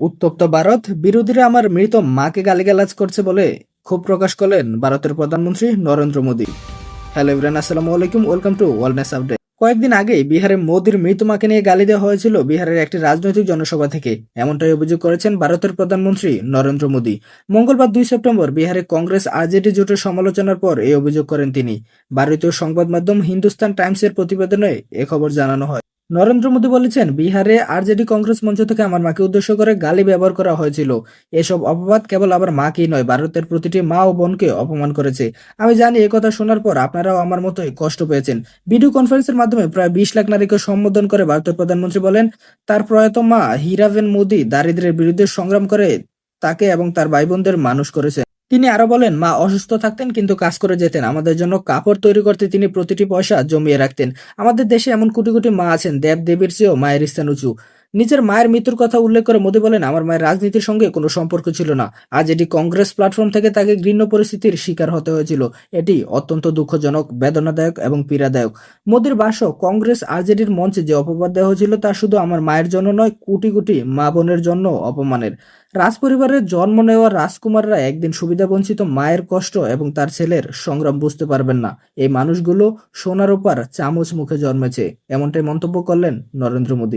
উত্তপ্ত ভারত বিরোধীরা আমার মৃত মাকে গালিগালাজ করছে বলে ক্ষোভ প্রকাশ করলেন ভারতের প্রধানমন্ত্রী নরেন্দ্র মোদী। হ্যালো ইব্রান আসসালামু আলাইকুম, ওয়েলকাম টু ওয়ালনেস আপডেট। কয়েকদিন আগেই বিহারে মোদীর মৃত মাকে নিয়ে গালি দেওয়া হয়েছিল বিহারের একটি রাজনৈতিক জনসভা থেকে। এমনটাই অভিযোগ করেছেন ভারতের প্রধানমন্ত্রী নরেন্দ্র মোদী। মঙ্গলবার দুই সেপ্টেম্বর বিহারে কংগ্রেস আরজেডি জোটের সমালোচনার পর এই অভিযোগ করেন তিনি। ভারতীয় সংবাদ মাধ্যম হিন্দুস্তান টাইমসের প্রতিবেদনে এ খবর জানানো হয়। নরেন্দ্র মোদী বলেছেন, বিহারে আরজেডি কংগ্রেস মঞ্চ থেকে আমার মাকে উদ্দেশ্য করে গালি ব্যবহার করা হয়েছিল। এসব অপবাদ কেবল আমার মাকেই নয়, ভারতের প্রতিটি মা ও বোনকে অপমান করেছে। আমি জানি কথা শোনার পর আপনারাও আমার মতোই কষ্ট পেয়েছেন। ভিডিও কনফারেন্সের মাধ্যমে প্রায় বিশ লাখ নারীকে সম্বোধন করে ভারতের প্রধানমন্ত্রী বলেন, তার প্রয়াত মা হীরাবেন মোদী দারিদ্র্যের বিরুদ্ধে সংগ্রাম করে তাকে এবং তার ভাই বোনদের মানুষ করেছে। তিনি আরও বলেন, মা অসুস্থ থাকতেন কিন্তু কাজ করে যেতেন। আমাদের জন্য কাপড় তৈরি করতে তিনি প্রতিটি পয়সা জমিয়ে রাখতেন। আমাদের দেশে এমন কোটি কোটি মা আছেন দেব দেবীর চেয়েও মায়ের স্থান উঁচু। নিজের মায়ের মৃত্যুর কথা উল্লেখ করে মোদী বলেন, আমার মায়ের রাজনীতির সঙ্গে কোনো সম্পর্ক ছিল না। আজ এটি কংগ্রেস প্ল্যাটফর্ম থেকে তাকে ঘৃণ্য পরিস্থিতির শিকার হতে হয়েছিল। এটি অত্যন্ত দুঃখজনক, বেদনাদায়ক এবং পীড়াদায়ক। মোদীর ভাষ্য, কংগ্রেস আরজেডির মঞ্চে যে অপবাদ দেওয়া হয়েছিল তা শুধু আমার মায়ের জন্য নয়, কোটি কোটি মা বোনের জন্য অপমানের। রাজপরিবারের জন্ম নেওয়া রাজকুমাররা একদিন সুবিধাবঞ্চিত মায়ের কষ্ট এবং তার ছেলের সংগ্রাম বুঝতে পারবেন না। এই মানুষগুলো সোনার ওপার চামচ মুখে জন্মেছে। এমনটাই মন্তব্য করলেন নরেন্দ্র মোদী।